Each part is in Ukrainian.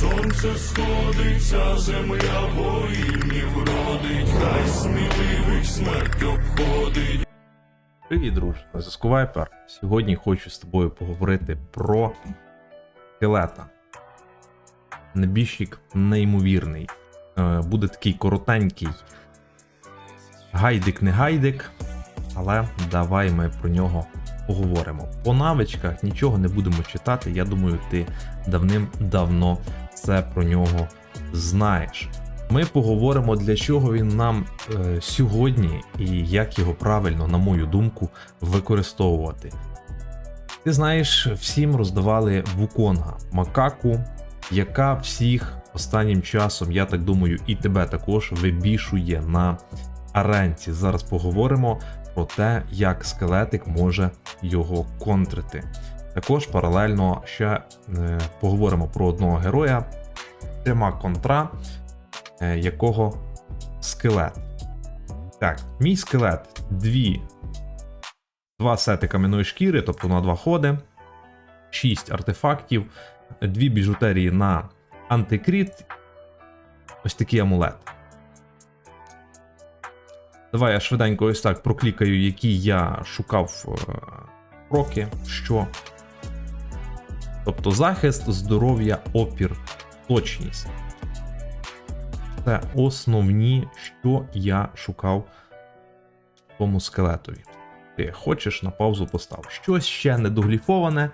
сонце сходиться, земля воїнів родить, хай сміливих смерть обходить. Привіт, друже, на зв'язку Вайпер. Сьогодні хочу з тобою поговорити про скелета. Небіжчик неймовірний. Е, Буде такий коротенький гайдик не гайдик, але давай ми про нього поговоримо. По навичках нічого не будемо читати. Я думаю, ти давним-давно все про нього знаєш. Ми поговоримо, для чого він нам е, сьогодні і як його правильно, на мою думку, використовувати. Ти знаєш, всім роздавали Вуконга, макаку, яка всіх останнім часом, я так думаю, і тебе також вибішує на аренці. Зараз поговоримо про те, як скелетик може його контрити. Також паралельно ще е, поговоримо про одного героя, трьома контра, е, якого скелет. Так, мій скелет дві, два сети кам'яної шкіри, тобто на два ходи, 6 артефактів, дві біжутерії на антикріт, ось такий амулет. Давай я швиденько ось так проклікаю, які я шукав е, проки, що. Тобто захист, здоров'я, опір, точність. Це основні, що я шукав тому скелетові. Ти хочеш на паузу постав. Щось ще недогліфоване,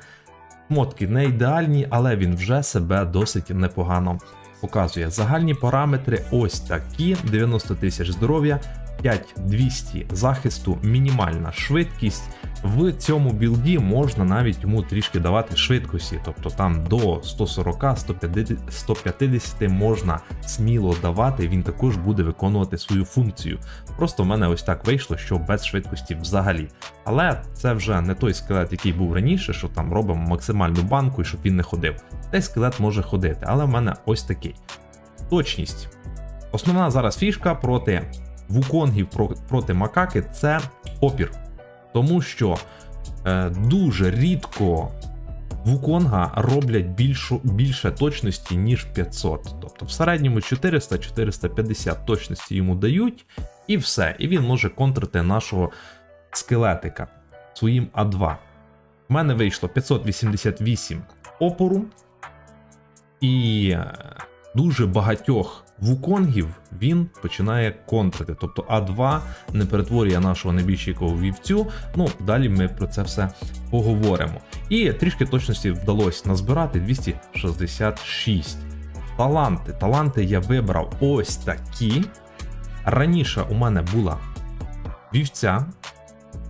шмотки не ідеальні, але він вже себе досить непогано показує. Загальні параметри ось такі: 90 тисяч здоров'я, 5200 захисту, мінімальна швидкість. В цьому білді можна навіть йому трішки давати швидкості, тобто там до 140-150 150 можна сміло давати, він також буде виконувати свою функцію. Просто в мене ось так вийшло, що без швидкості взагалі. Але це вже не той скелет, який був раніше, що там робимо максимальну банку і щоб він не ходив. Цей скелет може ходити, але в мене ось такий. Точність. Основна зараз фішка проти вуконгів проти макаки це опір. Тому що е, дуже рідко вуконга роблять більшу, більше точності, ніж 500. Тобто в середньому 400-450 точності йому дають, і все. І він може контрити нашого скелетика своїм А2. У мене вийшло 588 опору, і е, дуже багатьох вуконгів він починає контрити. Тобто А2 не перетворює нашого небіжчика у вівцю. Ну, далі ми про це все поговоримо. І трішки точності вдалося назбирати 266. Таланти. Таланти я вибрав ось такі. Раніше у мене була вівця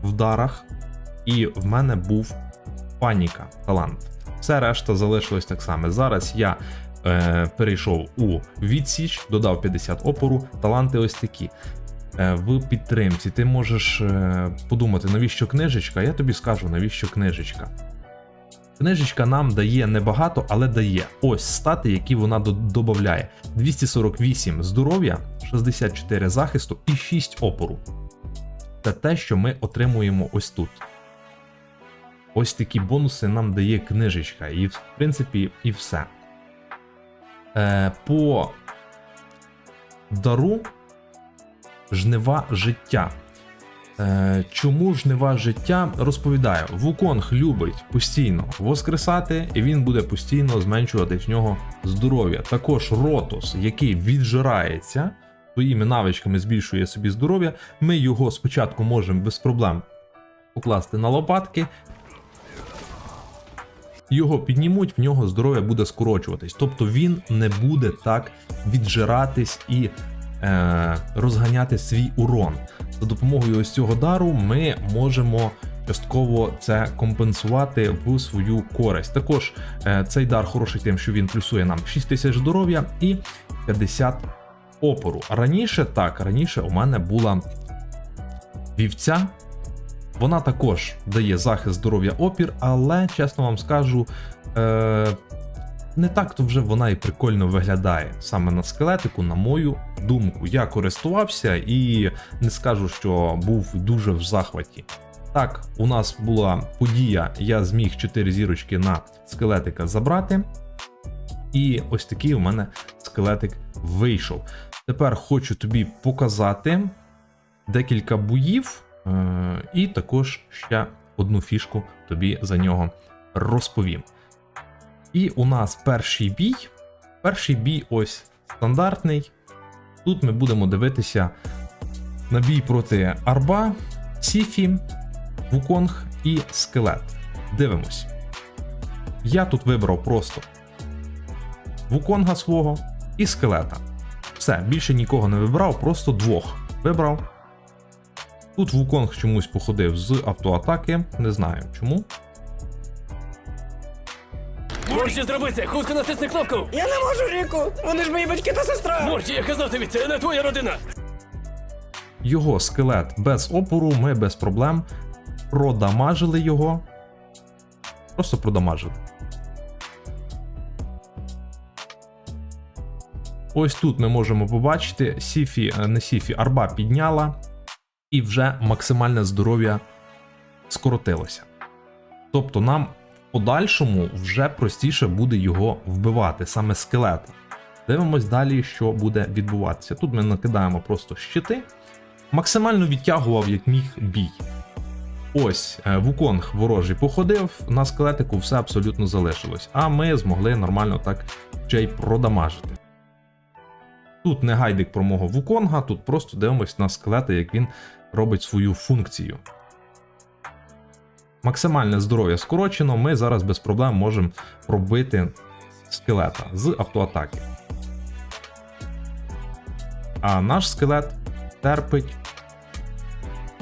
в дарах, і в мене був паніка талант. Все решта залишилось так само. Зараз я е, перейшов у відсіч, додав 50 опору, таланти ось такі. Е, в підтримці ти можеш е, подумати, навіщо книжечка? Я тобі скажу, навіщо книжечка. Книжечка нам дає небагато, але дає ось стати, які вона до- додає: 248 здоров'я, 64 захисту і 6 опору. Це те, що ми отримуємо ось тут. Ось такі бонуси нам дає книжечка, і в принципі, і все. Е, по дару жнива життя. Е, чому жнива життя? Розповідаю, Вуконг любить постійно воскресати, і він буде постійно зменшувати в нього здоров'я. Також Ротос, який віджирається, своїми навичками збільшує собі здоров'я. Ми його спочатку можемо без проблем покласти на лопатки. Його піднімуть, в нього здоров'я буде скорочуватись. Тобто він не буде так віджиратись і е, розганяти свій урон. За допомогою ось цього дару ми можемо частково це компенсувати в свою користь. Також е, цей дар хороший тим, що він плюсує нам 6000 здоров'я і 50 опору. Раніше так, раніше у мене була вівця. Вона також дає захист здоров'я опір, але чесно вам скажу, е, не так то вже вона і прикольно виглядає саме на скелетику, на мою думку. Я користувався і не скажу, що був дуже в захваті. Так, у нас була подія, я зміг 4 зірочки на скелетика забрати. І ось такий у мене скелетик вийшов. Тепер хочу тобі показати декілька боїв, і також ще одну фішку тобі за нього розповім. І у нас перший бій. Перший бій ось стандартний. Тут ми будемо дивитися на бій проти Арба, Сіфі, Вуконг і Скелет. Дивимось. Я тут вибрав просто Вуконга свого і скелета. Все, більше нікого не вибрав, просто двох вибрав. Тут Вуконг чомусь походив з автоатаки, не знаю чому. Морчі зробити, хутко натисни кнопку. Я не можу, Ріку! Вони ж мої батьки та сестра! Морчі, я казав тобі, це не твоя родина. Його скелет без опору, ми без проблем продамажили його. Просто продамажили. Ось тут ми можемо побачити, Сіфі, е, не Сіфі, арба підняла, і вже максимальне здоров'я скоротилося. Тобто нам в подальшому вже простіше буде його вбивати, саме скелета. Дивимось далі, що буде відбуватися. Тут ми накидаємо просто щити. Максимально відтягував, як міг бій. Ось е, Вуконг ворожий походив, на скелетику все абсолютно залишилось, а ми змогли нормально так ще й продамажити. Тут не гайдик про мого Вуконга, тут просто дивимось на скелети, як він робить свою функцію. Максимальне здоров'я скорочено, ми зараз без проблем можемо пробити скелета з автоатаки. А наш скелет терпить.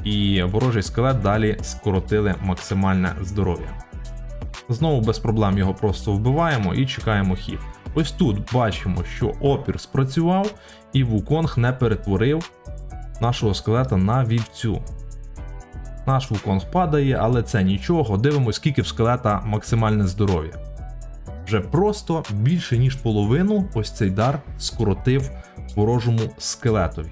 І ворожий скелет далі скоротили максимальне здоров'я. Знову без проблем його просто вбиваємо і чекаємо хід. Ось тут бачимо, що опір спрацював, і Вуконг не перетворив нашого скелета на вівцю. Наш Вуконг падає, але це нічого. Дивимось, скільки в скелета максимальне здоров'я. Вже просто більше ніж половину ось цей дар скоротив ворожому скелетові.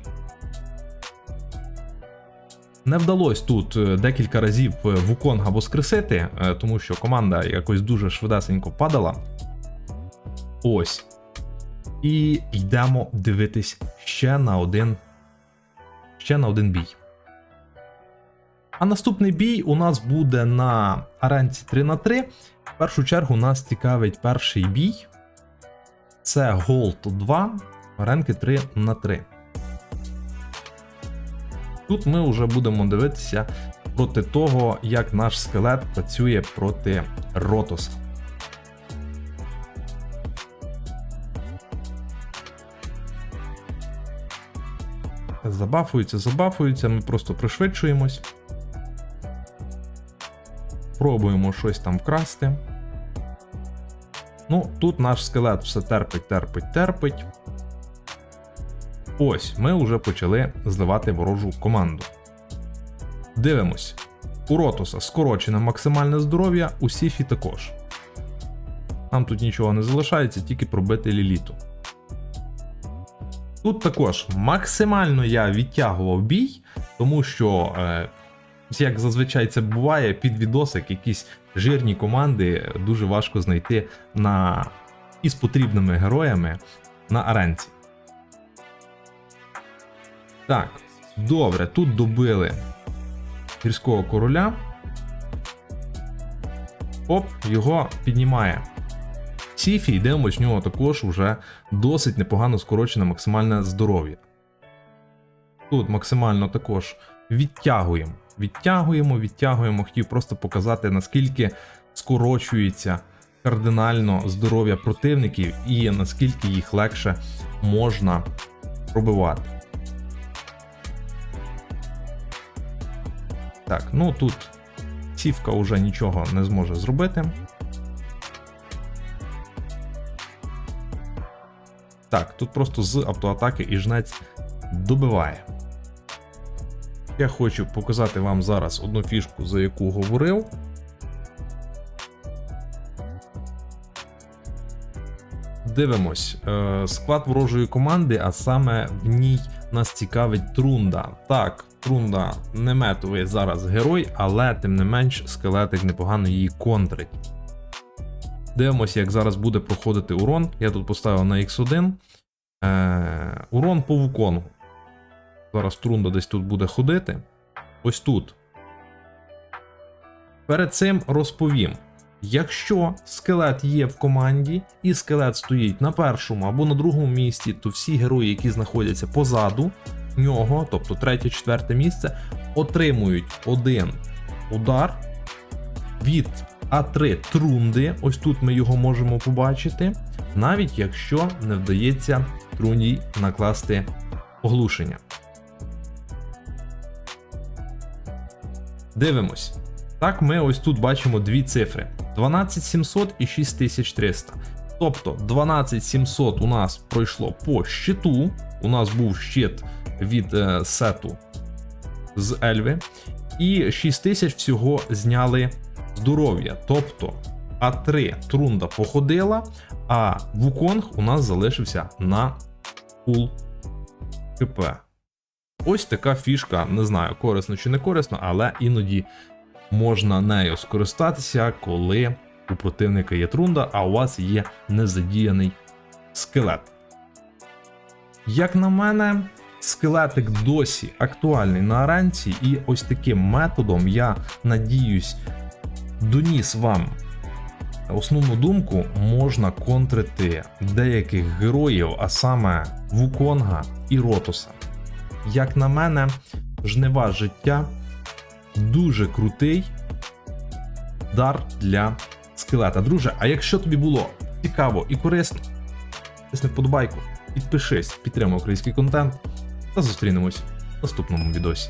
Не вдалося тут е, декілька разів е, Вуконга воскресити, е, тому що команда якось дуже швидесенько падала. Ось. І йдемо дивитись ще на один. Ще на один бій. А наступний бій у нас буде на аренці 3 на 3 В першу чергу нас цікавить перший бій. Це Gold 2 аренки 3 на 3 Тут ми вже будемо дивитися проти того, як наш скелет працює проти Ротоса. Забафується, забафується, ми просто пришвидшуємось. Пробуємо щось там вкрасти. Ну, тут наш скелет все терпить, терпить, терпить. Ось, ми вже почали зливати ворожу команду. Дивимось. У Ротоса скорочене максимальне здоров'я, у Сіфі також. Нам тут нічого не залишається, тільки пробити ліліту. Тут також максимально я відтягував бій, тому що, е, як зазвичай це буває, під відосик якісь жирні команди дуже важко знайти на із потрібними героями на аренці. Так, добре, тут добили гірського короля. Оп, його піднімає. Сіфі, дивимось, в нього також вже досить непогано скорочене максимальне здоров'я. Тут максимально також відтягуємо. Відтягуємо, відтягуємо. Хотів просто показати, наскільки скорочується кардинально здоров'я противників і наскільки їх легше можна пробивати. Так, ну тут Сівка вже нічого не зможе зробити. Так, тут просто з автоатаки і жнець добиває. Я хочу показати вам зараз одну фішку, за яку говорив. Дивимось, е, склад ворожої команди, а саме в ній нас цікавить Трунда. Так, Трунда не метовий зараз герой, але тим не менш скелетик непогано її контрить. Дивимося, як зараз буде проходити урон. Я тут поставив на X1. Е, урон по вуконгу. Зараз Трунда десь тут буде ходити. Ось тут. Перед цим розповім. Якщо скелет є в команді, і скелет стоїть на першому або на другому місці, то всі герої, які знаходяться позаду нього, тобто третє, четверте місце, отримують один удар від А3 трунди. Ось тут ми його можемо побачити, навіть якщо не вдається трунді накласти оглушення. Дивимось. Так, ми ось тут бачимо дві цифри: 12700 і 6300. Тобто 12700 у нас пройшло по щиту. У нас був щит від е, сету з Ельви. І 6000 всього зняли здоров'я. Тобто А3 трунда походила, а Вуконг у нас залишився на фул ХП. Ось така фішка, не знаю, корисно чи не корисно, але іноді можна нею скористатися, коли у противника є трунда, а у вас є незадіяний скелет. Як на мене, скелетик досі актуальний на аранці, і ось таким методом я надіюсь доніс вам основну думку, можна контрити деяких героїв, а саме Вуконга і Ротуса. Як на мене, жнива життя дуже крутий дар для скелета. Друже, а якщо тобі було цікаво і корисно, тисни вподобайку, підпишись, підтримай український контент та зустрінемось в наступному відосі.